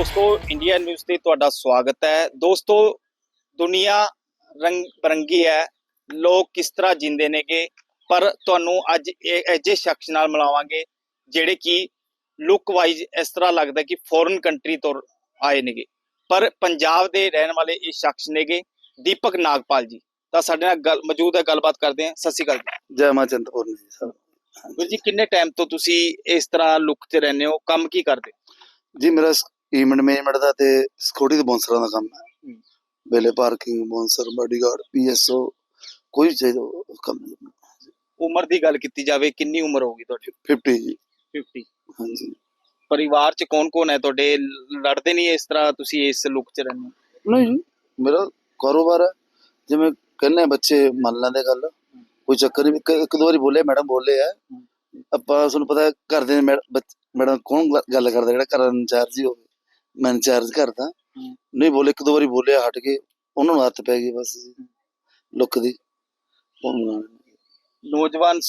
ਦੋਸਤੋ India news ਤੇ ਤੁਹਾਡਾ ਸਵਾਗਤ ਹੈ। ਦੋਸਤੋ ਦੁਨੀਆ ਰੰਗ ਬਰੰਗੀ ਹੈ। ਲੋਕ ਕਿਸ ਤਰ੍ਹਾਂ ਜਿੰਦੇ ਨੇਗੇ? ਪਰ ਤੁਹਾਨੂੰ ਅੱਜ ਅਜੇ ਸ਼ਖਸ ਨਾਲ ਮਿਲਾਵਾਂਗੇ ਜਿਹੜੇ ਕਿ ਲੁੱਕ ਵਾਈਜ਼ ਇਸ ਤਰ੍ਹਾਂ ਲੱਗਦਾ ਕਿ ਫੋਰਨ ਕੰਟਰੀ ਤੋਂ ਆਏ ਨੇਗੇ। ਪਰ ਪੰਜਾਬ ਦੇ ਰਹਿਣ ਵਾਲੇ ਇਹ ਸ਼ਖਸ ਨੇਗੇ ਦੀਪਕ ਨਾਗਪਾਲ ਜੀ। ਤਾਂ ਸਾਡੇ ਨਾਲ ਗੱਲ ਮੌਜੂਦ ਹੈ ਗੱਲਬਾਤ ਕਰਦੇ ਹਾਂ। ਸਤਿ ਸ਼੍ਰੀ ਅਕਾਲ ਜੀ। ਮਾਂ ਚੰਦਪੁਰਨੀ ਜੀ ਸਰ। ਜੀ ਕਿੰਨੇ ਟਾਈਮ ਤੋਂ ਤੁਸੀਂ ਇਸ ਤਰ੍ਹਾਂ ਲੁੱਕ 'ਚ ਰਹਿੰਦੇ ਹੋ? ਕੰਮ ਕੀ ਕਰਦੇ? ਜੀ ਮੇਰਾ ਈਵੈਂਟ ਮੈਨੇਜਮੈਂਟ ਦਾ ਤੇ ਸਿਕਿਉਰਿਟੀ ਦੇ ਬੌਂਸਰਾਂ ਦਾ ਕੰਮ ਹੈ। ਵੇਲੇ ਪਾਰਕਿੰਗ ਬੌਂਸਰ ਬਾਡੀਗਾਰਡ ਪੀਐਸਓ ਕੋਈ ਚਾਹੀਦਾ ਉਹ ਕੰਮ ਹੈ। ਉਮਰ ਦੀ ਗੱਲ ਕੀਤੀ ਜਾਵੇ ਕਿੰਨੀ ਉਮਰ ਹੋਗੀ ਤੁਹਾਡੀ? 50 ਜੀ। 50 ਹਾਂਜੀ। ਪਰਿਵਾਰ 'ਚ ਕੌਣ-ਕੌਣ ਹੈ ਤੁਹਾਡੇ? ਲੜਦੇ ਨਹੀਂ ਇਸ ਤਰ੍ਹਾਂ ਤੁਸੀਂ ਇਸ ਲੁੱਕ 'ਚ ਰਹਿੰਦੇ ਨਹੀਂ ਜੀ ਮੇਰਾ ਕਾਰੋਬਾਰ ਹੈ। ਜਿਵੇਂ ਕਹਿੰਦੇ ਬੱਚੇ ਮੰਨ ਲੈਂਦੇ ਗੱਲ। ਕੋਈ ਚੱਕਰ ਨਹੀਂ ਇੱਕ ਦੋ ਵਾਰੀ ਬੋਲੇ ਮੈਡਮ ਬੋਲੇ ਆ। ਆਪਾਂ ਤੁਹਾਨੂੰ ਪਤਾ ਘਰ ਦੇ ਮੈਡਮ ਕੌਣ ਗੱਲ ਕਰਦਾ ਜਿਹੜਾ ਘਰ ਇੰਚਾਰਜ ਹੀ ਹੋਵੇ। ਮੈਂ ਇੰਚਾਰਜ ਕਰਦਾ। ਨਹੀਂ ਬੋਲੇ ਇੱਕ ਦੋ ਵਾਰੀ ਬੋਲੇ ਹਟ ਕੇ। ਉਹਨਾਂ ਨੂੰ ਹੱਥ ਪੈ ਗਈ ਬਸ ਲੁੱਕ ਦੀ। ਨੌਜਵਾਨ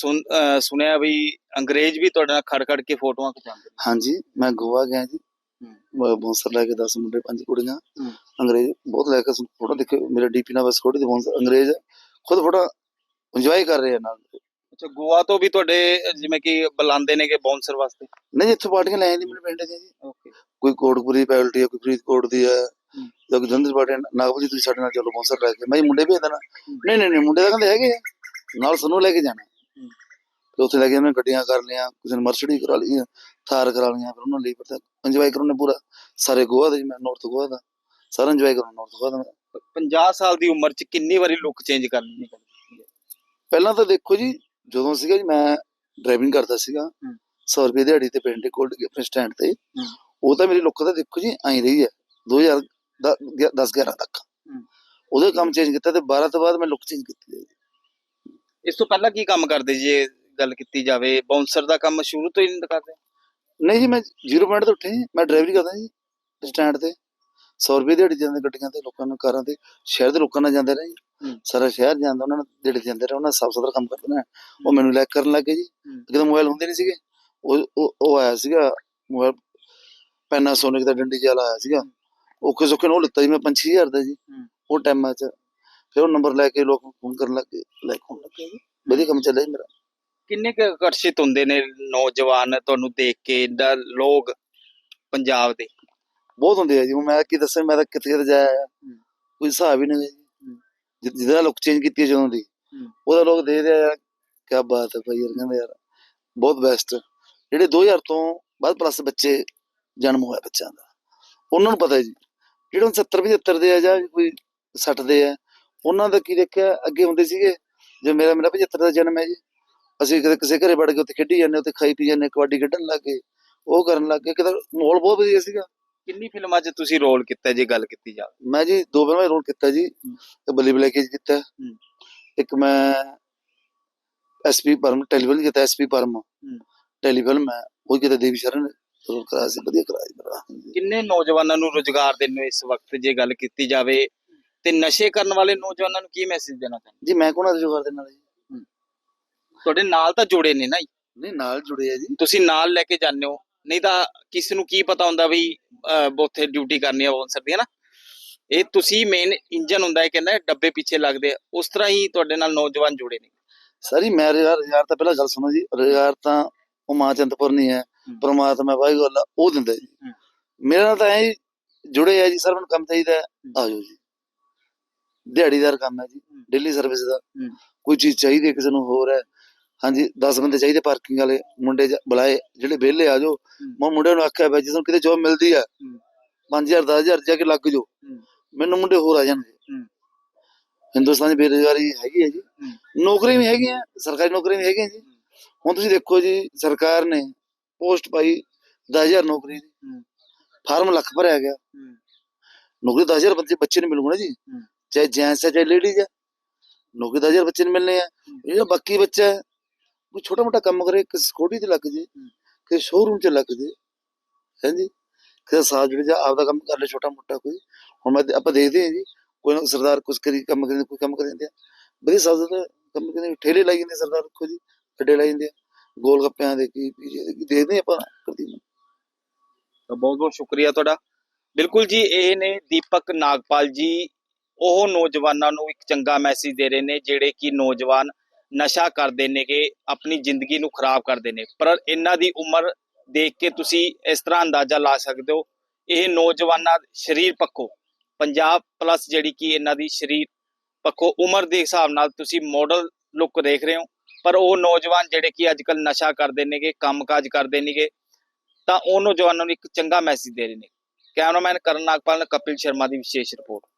ਸੁਣਿਆ ਵੀ ਅੰਗਰੇਜ਼ ਵੀ ਤੁਹਾਡੇ ਨਾਲ ਖੜ ਖੜ ਕੇ ਫੋਟੋਆਂ ਖਿਚਾਉਂਦੇ ਨੇ। ਹਾਂਜੀ ਮੈਂ ਗੋਆ ਗਿਆ ਜੀ। ਬੌਂਸਰ ਲੈ ਕੇ 10 ਮੁੰਡੇ ਪੰਜ ਕੁੜੀਆਂ। ਅੰਗਰੇਜ਼ ਬਹੁਤ ਲੈ ਕੇ ਫੋਟੋ ਦੇਖੇ ਮੇਰੇ ਡੀਪੀ ਨਾਲ ਬਸ ਫੋਟੋ ਦੇ ਬੌਂਸਰ। ਅੰਗਰੇਜ਼ ਖੁਦ ਫੋਟੋ ਇੰਜੋਏ ਕਰ ਰਹੇ ਨਾਲ। ਅੱਛਾ ਗੋਆ ਤੋਂ ਵੀ ਤੁਹਾਡੇ ਜਿਵੇਂ ਕਿ ਬੁਲਾਉਂਦੇ ਨੇਗੇ ਬਾਉਂਸਰ ਵਾਸਤੇ? ਨਹੀਂ ਇੱਥੋਂ ਪਾਰਟੀਆਂ ਲੈ ਜਾਂਦੀ ਮੇਰੇ ਪਿੰਡ ਜੀ। ਓਕੇ। ਕੋਈ ਕੋਟਪੁਰੀ ਪੈਲਟੀ ਹੈ ਕੋਈ ਫਰੀਦਕੋਟ ਦੀ ਹੈ। ਜਾਂ ਕੋਈ ਜੰਦਰ ਪਾਰਟੀ ਨਾਗਪੁਰ ਜੀ ਤੁਸੀਂ ਸਾਡੇ ਨਾਲ ਚਲੋ ਬੌਂਸਰ ਲੈ ਕੇ। ਮੈਂ ਮੁੰਡੇ ਭੇਜ ਦੇਣਾ ਨਹੀਂ ਨਹੀਂ ਨਹੀਂ ਮੁੰਡੇ ਤਾਂ ਕਹਿੰਦੇ ਹੈਗੇ ਨਾਲ ਸਾਨੂੰ ਲੈ ਕੇ ਜਾਣਾ। ਤੇ ਉੱਥੇ ਲੈ ਕੇ ਉਹਨੇ ਗੱਡੀਆਂ ਕਰ ਲਿਆ ਕਿਸੇ ਨੇ ਮਰਸਡੀ ਕਰਾ ਲਈਆਂ ਥਾਰ ਕਰਾ ਲਈਆਂ ਫਿਰ ਉਹਨਾਂ ਲਈ ਪਤਾ ਇੰਜੋਏ ਕਰਨੇ ਪੂਰਾ ਸਾਰੇ ਗੋਆ ਦੇ ਮੈਂ ਨਾਰਥ ਗੋਆ ਦਾ। ਸਾਰਾ ਇੰਜੋਏ ਕਰਨਾ ਨਾਰਥ ਗੋਆ ਦਾ 50 ਸਾਲ ਦੀ ਉਮਰ 'ਚ ਕਿੰਨੀ ਵਾਰੀ ਲੁੱਕ ਚੇਂਜ ਕਰ ਲੈਣੀ ਪਹਿਲਾਂ ਤਾਂ ਦੇਖੋ ਜੀ ਜਦੋਂ ਸੀਗਾ ਜੀ ਮੈਂ ਡਰਾਈਵਿੰਗ ਕਰਦਾ ਸੀਗਾ ਹੂੰ। 100 ਰੁਪਏ ਦਿਹਾੜੀ ਤੇ ਪਿੰਡ ਕੋਲ ਆਪਣੇ ਸਟੈਂਡ ਤੇ। ਉਹ ਤਾਂ ਮੇਰੀ ਲੁੱਕ ਤਾਂ ਦੇਖੋ ਜੀ ਐਂ ਰਹੀ ਹੈ 2010 11 ਤੱਕ। ਉਹਦੇ ਕੰਮ ਚੇਂਜ ਕੀਤਾ ਤੇ 12 ਤੋਂ ਬਾਅਦ ਮੈਂ ਲੁੱਕ ਚੇਂਜ ਕੀਤੀ। ਇਸ ਤੋਂ ਪਹਿਲਾਂ ਕੀ ਕੰਮ ਕਰਦੇ ਜੀ ਇਹ ਗੱਲ ਕੀਤੀ ਜਾਵੇ? ਬਾਉਂਸਰ ਦਾ ਕੰਮ ਸ਼ੁਰੂ ਤੋਂ ਹੀ ਨਹੀਂ ਕਰਦੇ? ਨਹੀਂ ਜੀ ਮੈਂ ਜ਼ੀਰੋ ਪੁਆਇੰਟ ਤੋਂ ਉੱਠੇ ਮੈਂ ਡਰਾਈਵਰੀ ਕਰਦਾ ਜੀ ਸਟੈਂਡ ਤੇ। 100 ਰੁਪਏ ਦਿਹਾੜੀ ਜਾਂਦੇ ਗੱਡੀਆਂ ਤੇ ਲੋਕਾਂ ਨੂੰ ਕਾਰਾਂ ਤੇ। ਸ਼ਹਿਰ ਦੇ ਲੋਕਾਂ ਨਾਲ ਜਾਂਦੇ ਰਹੇ। ਸਾਰਾ ਸ਼ਹਿਰ ਜਾਂਦਾ ਉਹਨਾਂ ਨੂੰ ਦਿਹਾੜੀ ਜਾਂਦੇ ਰਹੇ ਉਹਨਾਂ ਸਾਫ਼ ਸੁਥਰਾ ਕੰਮ ਕਰਦੇ ਨੇ ਉਹ ਮੈਨੂੰ ਲੈ ਕੇ ਕਰਨ ਲੱਗੇ ਜੀ। ਜਦੋਂ ਮੋਬਾਈਲ ਹੁੰਦੇ ਨਹੀਂ ਸੀਗੇ। ਉਹ ਉਹ ਆਇਆ ਸੀਗਾ ਮੋਬਾਈਲ ਪੈਨਾਸੋਨਿਕ ਦਾ ਡੰਡੀ ਜਿਹਾ ਆਇਆ ਸੀਗਾ। ਓਕੇ ਸੋਕੇ ਨੂੰ ਉਹ ਲਿੱਤਾ ਜੀ ਮੈਂ 5000 ਦਾ ਜੀ। ਉਹ ਟਾਈਮਾਂ 'ਚ ਫਿਰ ਉਹ ਨੰਬਰ ਲੈ ਕੇ ਲੋਕ ਫੋਨ ਕਰਨ ਲੱਗੇ ਲੈ ਆਉਣ ਲੱਗੇ ਜੀ ਵਧੀਆ ਕੰਮ ਚੱਲਿਆ ਜੀ ਮੇਰਾ। ਕਿੰਨੇ ਕੁ ਆਕਰਸ਼ਿਤ ਹੁੰਦੇ ਨੇ ਨੌਜਵਾਨ ਤੁਹਾਨੂੰ ਦੇਖ ਕੇ? ਦਾ ਲੋਕ ਪੰਜਾਬ ਦੇ। ਬਹੁਤ ਹੁੰਦੇ ਆ ਜੀ। ਮੈਂ ਕੀ ਦੱਸਾਂ ਮੈਂ ਤਾਂ ਕਿੱਥੇ ਕਿੱਥੇ ਜਾਇਆ। ਕੋਈ ਹਿਸਾਬ ਹੀ ਨਹੀਂ ਜੀ। ਜਿਹਦਾ ਲੁੱਕ ਚੇਂਜ ਕੀਤੀ ਜਦੋਂ ਦੀ। ਉਹਦਾ ਲੋਕ ਦੇਖਦੇ ਆ ਯਾਰ ਕੀ ਬਾਤ ਹੈ ਭਾਈ ਯਾਰ ਕਹਿੰਦੇ ਯਾਰ ਬਹੁਤ ਬੈਸਟ ਜਿਹੜੇ 2000 ਤੋਂ ਬਾਅਦ ਪਲੱਸ ਬੱਚੇ ਜਨਮ ਹੋਇਆ ਬੱਚਿਆਂ ਦਾ। ਉਹਨਾਂ ਨੂੰ ਪਤਾ ਹੈ ਜੀ ਜਿਹੜੇ ਹੁਣ 70 75 ਦੇ ਆ ਜਾਂ ਕੋਈ 60 ਦੇ ਆ ਉਹਨਾਂ ਦਾ ਕੀ ਦੇਖਿਆ ਅੱਗੇ ਹੁੰਦੇ ਸੀਗੇ ਜੇ ਮੇਰਾ ਮੇਰਾ 75 ਦਾ ਜਨਮ ਹੈ ਜੀ। ਅਸੀਂ ਕਦੇ ਕਿਸੇ ਘਰੇ ਵੜ ਕੇ ਉੱਥੇ ਖੇਡੀ ਜਾਂਦੇ ਉੱਥੇ ਖਾਈ ਪੀ ਜਾਂਦੇ ਕਬੱਡੀ ਖੇਡਣ ਲੱਗ ਗਏ ਉਹ ਕਰਨ ਲੱਗ ਗਏ ਕਿਤੇ ਮਾਹੌਲ ਬਹੁਤ ਵਧੀਆ ਸੀਗਾ। ਕਿੰਨੀ ਫਿਲਮਾਂ 'ਚ ਤੁਸੀਂ ਰੋਲ ਕੀਤਾ ਜੇ ਗੱਲ ਕੀਤੀ ਜਾਵੇ ਮੈਂ ਜੀ ਦੋ ਫਿਲਮਾਂ ਰੋਲ ਕੀਤਾ ਜੀ ਇੱਕ ਬੱਲੀ ਬਲੈਕੀ ਕੀਤਾ ਹੂੰ। ਇੱਕ ਮੈਂ ਐਸਪੀ ਪਰਮ ਟੈਲੀਵਿਜ਼ਨ ਕੀਤਾ ਐਸਪੀ ਪਰਮ। ਟੈਲੀਫਿਲਮ ਹੈ ਉਹ ਕਿਤੇ ਦੇਵੀ ਸ਼ਰਨ ਰੋਲ ਕਰਾਇਆ ਸੀ ਵਧੀਆ ਕਰਾਇਆ ਜੀ ਮੇਰਾ। ਕਿੰਨੇ ਨੌਜਵਾਨਾਂ ਨੂੰ ਰੋਜ਼ਗਾਰ ਦੇਣ ਇਸ ਵਕਤ ਜੇ ਗੱਲ ਕੀਤੀ ਜਾਵੇ ਤੇ ਨਸ਼ੇ ਕਰਨ ਵਾਲੇ ਨੌਜਵਾਨਾਂ ਨੂੰ ਕੀ ਮੈਸੇਜ ਦੇਣਾ ਚਾਹੁੰਦੇ ਜੀ ਮੈਂ ਕੋਣਾ ਜੋਗਰ ਦੇ ਨਾਲ ਜੀ ਤੁਹਾਡੇ ਨਾਲ ਤਾਂ ਜੁੜੇ ਨੇ ਨਾ ਜੀ। ਨਹੀਂ ਨਾਲ ਜੁੜੇ ਆ ਜੀ ਤੁਸੀਂ ਨਾਲ ਲੈ ਕੇ ਜਾਂਦੇ ਹੋ ਨਹੀਂ ਤਾਂ ਕਿਸ ਨੂੰ ਕੀ ਪਤਾ ਹੁੰਦਾ ਵੀ ਉੱਥੇ ਡਿਊਟੀ ਕਰਨੀ ਆ ਬੌਂਸਰ ਦੀ ਹੈ ਨਾ ਇਹ ਤੁਸੀਂ ਮੇਨ ਇੰਜਨ ਹੁੰਦਾ ਹੈ ਕਹਿੰਦਾ ਡੱਬੇ ਪਿੱਛੇ ਲੱਗਦੇ ਉਸ ਤਰ੍ਹਾਂ ਹੀ ਤੁਹਾਡੇ ਨਾਲ ਨੌਜਵਾਨ ਜੁੜੇ ਨੇ ਸਾਰੀ ਮੈਂ ਰੁਜ਼ਗਾਰ ਰੁਜ਼ਗਾਰ ਤਾਂ ਪਹਿਲਾਂ ਗੱਲ ਸੁਣੋ ਜੀ ਰੁਜ਼ਗਾਰ ਤਾਂ ਉਹ ਮਾਂ ਚੰਦਪੁਰ ਨਹੀਂ ਹੂੰ। ਪਰਮਾਤਮਾ ਵਾਹਿਗੁਰੂ ਅੱਲਾ ਉਹ ਦਿੰਦਾ ਜੀ। ਮੇਰੇ ਨਾਲ ਤਾਂ ਐ ਜੁੜੇ ਆ ਜੀ ਸਰ ਮੈਨੂੰ ਕੰਮ ਚਾਹੀਦਾ ਹੈ, ਆ ਜਾਓ ਜੀ ਦਿਹਾੜੀਦਾਰ ਕੰਮ ਹੈ ਜੀ। ਡੇਲੀ ਸਰਵਿਸ ਦਾ। ਕੋਈ ਚੀਜ਼ ਚਾਹੀਦੀ ਹੈ ਕਿਸੇ ਨੂੰ ਹੋਰ ਹੈ ਹਾਂਜੀ 10 ਬੰਦੇ ਚਾਹੀਦੇ ਪਾਰਕਿੰਗ ਵਾਲੇ ਮੁੰਡੇ ਬੁਲਾਏ ਜਿਹੜੇ ਵਿਹਲੇ ਆ ਜਾਓ ਮੈਂ ਮੁੰਡਿਆਂ ਨੂੰ ਆਖਿਆ ਬਈ ਜਦੋਂ ਕਿਤੇ ਜੋਬ ਮਿਲਦੀ ਆ ਹੂੰ। 5000 10000 ਜਾ ਕੇ ਲੱਗ ਜਾਓ। ਮੈਨੂੰ ਮੁੰਡੇ ਹੋਰ ਆ ਜਾਣਗੇ। ਹਿੰਦੁਸਤਾਨ ਦੀ ਬੇਰੁਜ਼ਗਾਰੀ ਹੈਗੀ ਹੈ ਜੀ ਨੌਕਰੀਆਂ ਵੀ ਹੈਗੀਆਂ ਸਰਕਾਰੀ ਨੌਕਰੀਆਂ ਵੀ ਹੈਗੀਆਂ ਜੀ ਹੁਣ ਤੁਸੀਂ ਦੇਖੋ ਜੀ ਸਰਕਾਰ ਨੇ ਪੋਸਟ ਪਾਈ 10000 ਨੌਕਰੀ ਦੀ। ਫਾਰਮ ਲੱਖ ਭਰਿਆ ਗਿਆ। ਨੌਕਰੀ 10000 ਬੱਚੇ ਬੱਚੇ ਨੂੰ ਮਿਲੂਗਾ ਜੀ। ਚਾਹੇ ਜੈਂਟਸ ਹੈ ਚਾਹੇ ਲੇਡੀਜ਼ ਹੈ ਨੌਕਰੀ 10000 ਬੱਚੇ ਨੂੰ ਮਿਲਣੇ ਆ। ਜਿਹੜਾ ਬਾਕੀ ਬੱਚਾ ਕੋਈ ਛੋਟਾ ਮੋਟਾ ਕੰਮ ਕਰੇ ਕਿਸੇ ਸਕੂਟੀ ਤੇ ਲੱਗ ਜੇ ਕਿਸੇ ਸ਼ੋਰੂਮ 'ਚ ਲੱਗ ਜੇ ਹਾਂਜੀ ਕਿਸੇ ਸਾਹ ਜਿਹੜੇ ਜਾ ਆਪਦਾ ਕੰਮ ਕਰ ਲੈ ਛੋਟਾ ਮੋਟਾ ਕੋਈ। ਹੁਣ ਮੈਂ ਆਪਾਂ ਦੇਖਦੇ ਹਾਂ ਜੀ ਕੋਈ ਨਾ ਸਰਦਾਰ ਕੁਛ ਕਰੀ ਕੰਮ ਕਰੀ ਕੋਈ ਕੰਮ ਕਰੀ ਜਾਂਦੇ ਆ। ਬੜੀ ਸਾਜ਼ਤ ਕੰਮ ਕਰੀ ਠੇਲੇ ਲਾਈ ਜਾਂਦੇ ਸਰਦਾਰ ਦੇਖੋ ਜੀ ਅੱਡੇ ਲਾਈ ਜਾਂਦੇ ਆ। ਗੋਲ ਗੱਪਿਆਂ ਦੇ ਕੀ ਦੇਖਦੇ ਆਪਾਂ ਕਰਦੀ ਤਾਂ ਬਹੁਤ ਬਹੁਤ ਸ਼ੁਕਰੀਆ ਤੁਹਾਡਾ। ਬਿਲਕੁਲ ਜੀ, ਇਹ ਨੇ ਦੀਪਕ ਨਾਗਪਾਲ ਜੀ, ਉਹ ਨੌਜਵਾਨਾਂ ਨੂੰ ਇੱਕ ਚੰਗਾ ਮੈਸੇਜ ਦੇ ਰਹੇ ਨੇ, ਜਿਹੜੇ ਕਿ ਨੌਜਵਾਨ ਨਸ਼ਾ ਕਰਦੇ ਨੇਗੇ, ਆਪਣੀ ਜ਼ਿੰਦਗੀ ਨੂੰ ਖਰਾਬ ਕਰਦੇ ਨੇ। ਪਰ ਇਹਨਾਂ ਦੀ ਉਮਰ ਦੇਖ ਕੇ ਤੁਸੀਂ ਇਸ ਤਰ੍ਹਾਂ ਅੰਦਾਜ਼ਾ ਲਾ ਸਕਦੇ ਹੋ, ਇਹ ਨੌਜਵਾਨਾਂ ਸਰੀਰ ਪੱਖੋਂ ਪੰਜਾਬ ਪਲੱਸ ਜਿਹੜੀ ਕਿ ਇਹਨਾਂ ਦੀ ਸਰੀਰ ਪੱਖੋਂ, ਉਮਰ ਦੇ ਹਿਸਾਬ ਨਾਲ ਤੁਸੀਂ ਮਾਡਲ ਲੁੱਕ ਦੇਖ ਰਹੇ ਹੋ। ਪਰ ਉਹ ਨੌਜਵਾਨ ਜਿਹੜੇ ਕਿ ਅੱਜ ਕੱਲ ਨਸ਼ਾ ਕਰਦੇ ਨੇਗੇ, ਕੰਮਕਾਜ ਕਰਦੇ ਨੇਗੇ, ਤਾਂ ਉਹ ਨੌਜਵਾਨਾਂ ਨੂੰ ਇੱਕ ਚੰਗਾ ਮੈਸੇਜ ਦੇ ਰਹੇ ਨੇ। ਕੈਮਰਾਮੈਨ ਕਰਨ ਨਾਗਪਾਲ ਨਾਲ ਕਪਿਲ ਸ਼ਰਮਾ ਦੀ ਵਿਸ਼ੇਸ਼ ਰਿਪੋਰਟ।